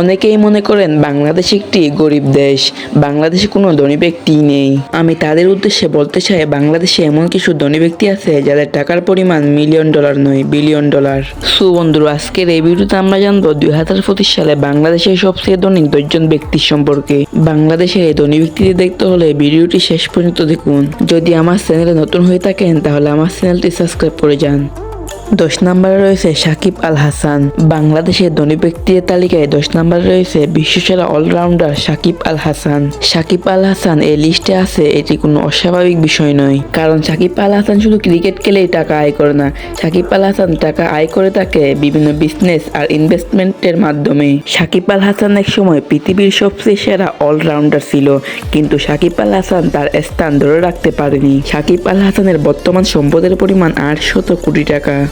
অনেকেই মনে করেন বাংলাদেশ একটি গরিব দেশ, বাংলাদেশে কোনো ধনী ব্যক্তি নেই। আমি তাদের উদ্দেশ্যে বলতে চাই, বাংলাদেশে এমন কিছু ধনী ব্যক্তি আছে যাদের টাকার পরিমাণ মিলিয়ন ডলার নয় বিলিয়ন ডলার সু বন্ধুরা, আজকের এই ভিডিওতে আমরা জানব দুই হাজার পঁচিশ সালে বাংলাদেশের সবচেয়ে ধনী দশজন ব্যক্তির সম্পর্কে। বাংলাদেশের এই ধনী ব্যক্তিদের দেখতে হলে ভিডিওটি শেষ পর্যন্ত দেখুন। যদি আমার চ্যানেলে নতুন হয়ে থাকেন, তাহলে আমার চ্যানেলটি সাবস্ক্রাইব করে যান। দশ নম্বরে রয়েছে সাকিব আল হাসান বাংলাদেশের ধনী ব্যক্তিদের তালিকায় দশ নম্বরে রয়েছে বিশ্বসেরা অলরাউন্ডার সাকিব আল হাসান সাকিব আল হাসান এই লিস্টে আছে, এটি কোনো অস্বাভাবিক বিষয় নয়। কারণ সাকিব আল হাসান শুধু ক্রিকেট খেলেই টাকা আয় করে না, সাকিব আল হাসান টাকা আয় করে থাকে বিভিন্ন বিজনেস আর ইনভেস্টমেন্টের মাধ্যমে। সাকিব আল হাসান এক সময় পৃথিবীর সবচেয়ে সেরা অলরাউন্ডার ছিল, কিন্তু সাকিব আল হাসান তার স্থান ধরে রাখতে পারেনি। সাকিব আল হাসানের বর্তমান সম্পদের পরিমাণ আটশত কোটি টাকা।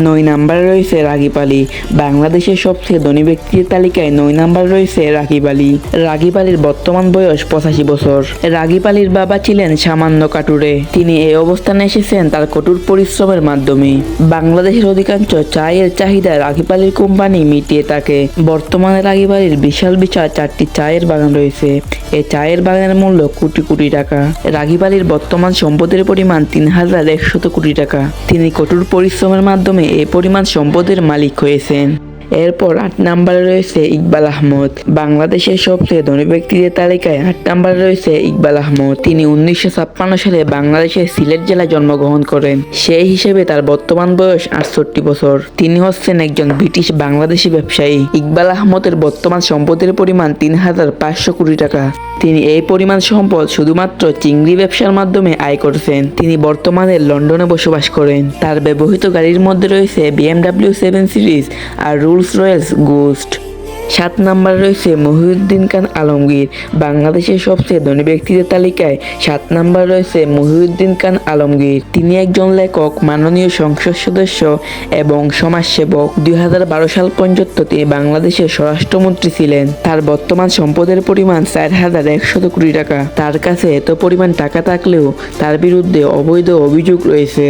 নয় নাম্বার রয়েছে রাগিব আলী। বাংলাদেশের সবচেয়ে ধনী ব্যক্তির তালিকায় নয় নাম্বার রয়েছে রাগিব আলী। রাগিব আলীর বর্তমান বয়স পঁচাশি বছর। রাগিব আলীর বাবা ছিলেন সামান্য কাটুরে। তিনি এই অবস্থানে এসেছেন তার কঠোর পরিশ্রমের মাধ্যমে। বাংলাদেশের অধিকাংশ চায়ের চাহিদা রাগিব আলীর কোম্পানি মিটিয়ে থাকে। বর্তমানে রাগিব আলীর বিশাল বিশাল চারটি চায়ের বাগান রয়েছে। এই চায়ের বাগানের মূল্য কোটি কোটি টাকা। রাগিব আলীর বর্তমান সম্পদের পরিমাণ তিন হাজার একশত কোটি টাকা। তিনি কঠোর পরিশ্রমের মাধ্যমে এই পরিমাণ সম্পদের মালিক হয়েছেন। এরপর আট নম্বরে রয়েছে ইকবাল আহমদ। বাংলাদেশের সবচেয়ে ধনী ব্যক্তিদের তালিকায় আট নম্বরে রয়েছে ইকবাল আহমদ। তিনি উনিশশো ছাপ্পান্ন সালে বাংলাদেশের সিলেট জেলায় জন্মগ্রহণ করেন। সেই হিসেবে তার বর্তমান বয়স আটষট্টি বছর। তিনি হচ্ছেন একজন ব্রিটিশ বাংলাদেশি ব্যবসায়ী। ইকবাল আহমদের বর্তমান সম্পদের পরিমাণ তিন হাজার পাঁচশো কোটি টাকা। তিনি এই পরিমাণ সম্পদ শুধুমাত্র চিংড়ি ব্যবসার মাধ্যমে আয় করছেন। তিনি বর্তমানে লন্ডনে বসবাস করেন। তার ব্যবহৃত গাড়ির মধ্যে রয়েছে বিএমডাব্লিউ সেভেন সিরিজ আর রুলস রয়েলস গোস্ট। সাত নম্বরে রয়েছে মহিউদ্দিন খান আলমগীর। বাংলাদেশের সবচেয়ে ধনী ব্যক্তিদের তালিকায় সাত নম্বর রয়েছে মহিউদ্দিন খান আলমগীর। তিনি একজন লেখক, মাননীয় সংসদ সদস্য এবং সমাজসেবক। দুই হাজার বারো সাল পর্যন্ত তিনি বাংলাদেশের স্বরাষ্ট্রমন্ত্রী ছিলেন। তার বর্তমান সম্পদের পরিমাণ চার হাজার একশত কোটি টাকা। তার কাছে এত পরিমাণ টাকা থাকলেও তার বিরুদ্ধে অবৈধ অভিযোগ রয়েছে।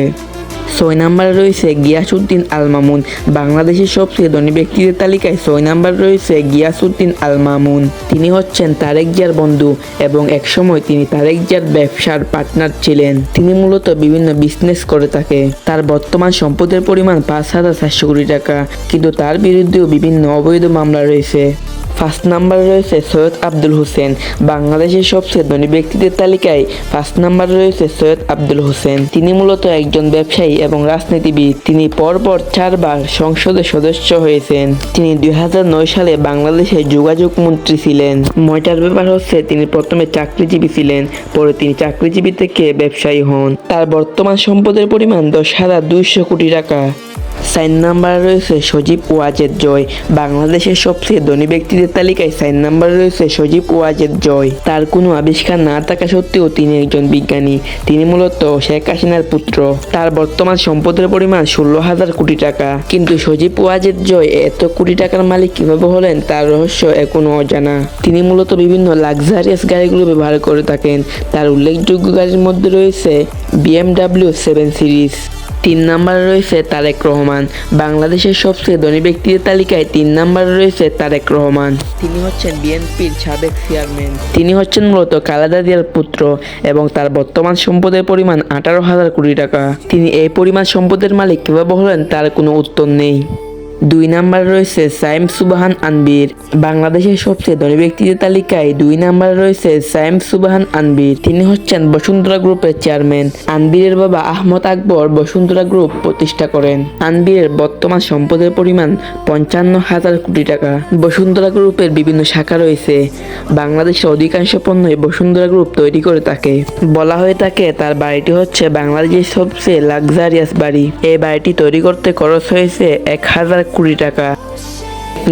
ছয় নম্বরে রয়েছে গিয়াসউদ্দিন আল মামুন বাংলাদেশের সবচেয়ে ধনী ব্যক্তিদের তালিকায় ছয় নম্বরে রয়েছে গিয়াসউদ্দিন আল মামুন তিনি হচ্ছেন তারেক জিয়ার বন্ধু এবং একসময় তিনি তারেক জিয়ার ব্যবসার পার্টনার ছিলেন। তিনি মূলত বিভিন্ন বিজনেস করে থাকে। তার বর্তমান সম্পদের পরিমাণ পাঁচ হাজার চারশো কোটি টাকা। কিন্তু তার বিরুদ্ধেও বিভিন্ন অবৈধ মামলা রয়েছে। ফার্স্ট নাম্বারে রয়েছে সৈয়দ আব্দুল হোসেন। বাংলাদেশের সবচেয়ে ধনী ব্যক্তিদের তালিকায় ফার্স্ট নাম্বারে রয়েছে সৈয়দ আব্দুল হোসেন। তিনি মূলত একজন ব্যবসায়ী এবং রাজনীতিবিদ। তিনি পরপর চারবার সংসদের সদস্য হয়েছেন। তিনি দুই হাজার নয় সালে বাংলাদেশের যোগাযোগ মন্ত্রী ছিলেন। ময়টার ব্যাপার হচ্ছে, তিনি প্রথমে চাকরিজীবী ছিলেন, পরে তিনি চাকরিজীবী থেকে ব্যবসায়ী হন। তার বর্তমান সম্পদের পরিমাণ দশ হাজার দুইশো কোটি টাকা। সাইন নাম্বার রয়েছে সজীব ওয়াজেদ জয়। বাংলাদেশের সবচেয়ে ধনী ব্যক্তিদের তালিকায় সাইন নাম্বার রয়েছে সজীব ওয়াজেদ জয়। তার কোনো আবিষ্কার না থাকা সত্ত্বেও তিনি একজন বিজ্ঞানী। তিনি মূলত শেখ হাসিনার পুত্র। তার বর্তমান সম্পদের পরিমাণ ষোলো হাজার কোটি টাকা। কিন্তু সজীব ওয়াজেদ জয় এত কোটি টাকার মালিক কীভাবে হলেন তার রহস্য এখনও অজানা। তিনি মূলত বিভিন্ন লাক্সারিয়াস গাড়িগুলো ব্যবহার করে থাকেন। তার উল্লেখযোগ্য গাড়ির মধ্যে রয়েছে বিএমডাব্লিউ সেভেন সিরিজ। তিন নম্বরে রয়েছে তারেক রহমান। বাংলাদেশের সবচেয়ে ধনী ব্যক্তিদের তালিকায় তিন নম্বরে রয়েছে তারেক রহমান। তিনি হচ্ছেন বিএনপির সাবেক চেয়ারম্যান। তিনি হচ্ছেন মূলত কালাদা দিয়ার পুত্র এবং তার বর্তমান সম্পদের পরিমাণ আঠারো হাজার কোটি টাকা। তিনি এই পরিমাণ সম্পদের মালিক কীভাবে হলেন তার কোনো উত্তর নেই। দুই নম্বরে রয়েছে সাইম সুবাহান আনবির। বাংলাদেশের সবচেয়ে ধনী ব্যক্তিদের তালিকায় দুই নম্বরে রয়েছে সাইম সুবাহান আনবির। তিনি হচ্ছেন বসুন্ধরা গ্রুপের চেয়ারম্যান। আনবিরের বাবা আহমদ আকবর বসুন্ধরা গ্রুপ প্রতিষ্ঠা করেন। আনবিরের বর্তমান সম্পদের পরিমাণ পঞ্চান্ন হাজার কোটি টাকা। বসুন্ধরা গ্রুপের বিভিন্ন শাখা রয়েছে। বাংলাদেশের অধিকাংশ পণ্যই বসুন্ধরা গ্রুপ তৈরি করে থাকে। বলা হয়ে থাকে তার বাড়িটি হচ্ছে বাংলাদেশের সবচেয়ে লাক্সারিয়াস বাড়ি। এই বাড়িটি তৈরি করতে খরচ হয়েছে এক হাজার কোটি টাকা।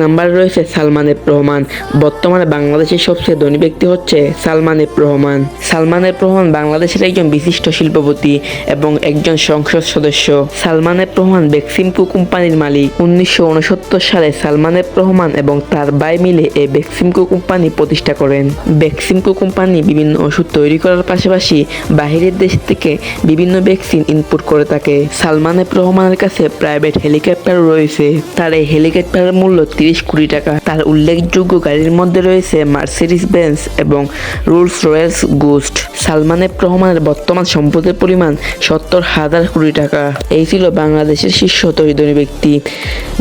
নাম্বার রয়েছে সালমান এফ রহমান। বর্তমানে বাংলাদেশের সবচেয়ে ধনী ব্যক্তি হচ্ছে সালমান এফ রহমান। সালমান এফ রহমান বাংলাদেশের একজন বিশিষ্ট শিল্পপতি এবং একজন সংসদ সদস্য। সালমান এফ রহমান বেক্সিমকো কোম্পানির মালিক। উনিশশো উনসত্তর সালে সালমান এফ রহমান এবং তার ভাই মিলে এই বেক্সিমকো কোম্পানি প্রতিষ্ঠা করেন। বেক্সিমকো কোম্পানি বিভিন্ন ওষুধ তৈরি করার পাশাপাশি বাহিরের দেশ থেকে বিভিন্ন ভ্যাকসিন ইনপুট করে থাকে। সালমান এফ রহমানের কাছে প্রাইভেট হেলিকপ্টার রয়েছে। তার এই হেলিকপ্টারের মূল্য তিরিশ কোটি টাকা। তার উল্লেখযোগ্য গাড়ির মধ্যে রয়েছে মার্সিডিস বেঞ্চ এবং Rolls Royce Ghost Salman F রহমানের বর্তমান সম্পদের পরিমাণ সত্তর হাজার কোটি টাকা। এই ছিল বাংলাদেশের শীর্ষ ধনী ব্যক্তি।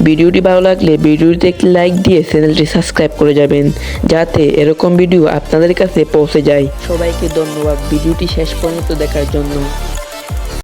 ভিডিওটি ভালো লাগলে ভিডিওটিতে একটি লাইক দিয়ে চ্যানেলটি সাবস্ক্রাইব করে যাবেন, যাতে এরকম ভিডিও আপনাদের কাছে পৌঁছে যায়। সবাইকে ধন্যবাদ। ভিডিওটি শেষ পর্যন্ত দেখার জন্য।